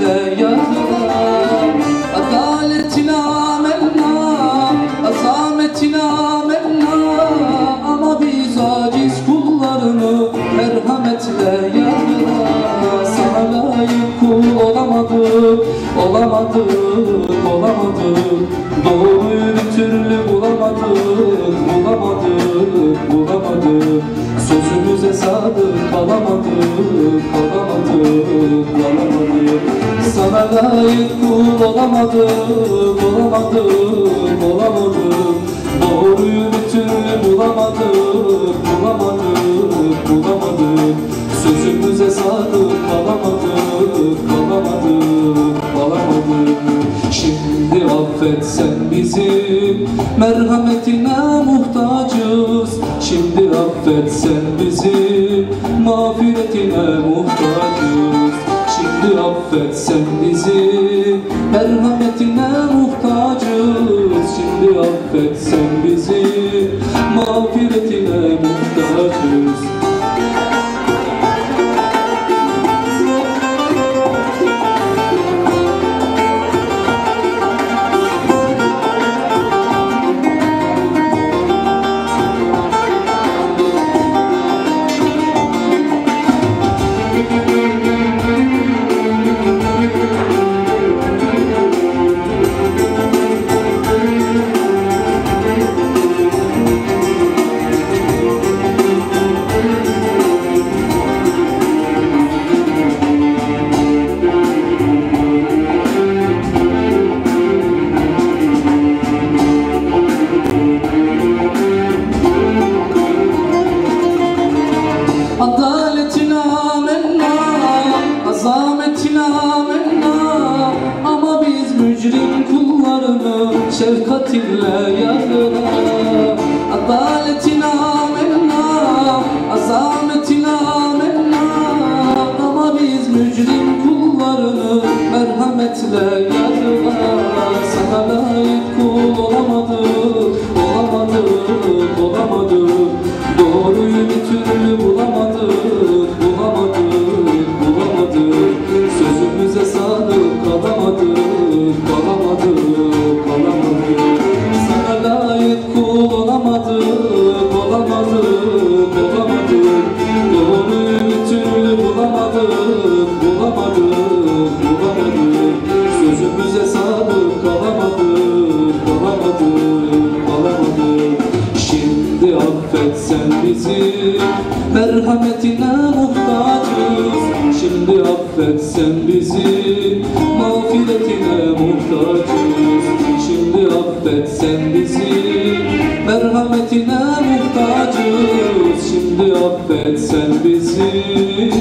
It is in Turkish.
Merhametle yarına Adaletine amenna Azametine Ama biz aciz kullarını Merhametle yarına Sana layık kul olamadık Olamadık, olamadık. Doğruyu layık kul olamadık Olamadık, olamadık Doğruyu bir türlü bulamadık Bulamadık, bulamadık Sözümüze sadık kalamadık Kalamadık, kalamadık Şimdi affet sen bizi Merhametine muhtacız. Şimdi affet sen bizi Mağfiretine muhtacız Şimdi affet sen bizi Merhametine muhtacız. Şimdi affet sen bizi Adaletine amenna Azametine amenna. Ama biz mücrim kullarını Şefkatinle yarına. Adaletine amenna Azametine amenna. Ama biz mücrim kullarını Merhametle yarına Merhametine muhtacız. Şimdi affet sen bizi Mağfiretine muhtacız. Şimdi affet sen bizi Merhametine muhtacız. Şimdi affet sen bizi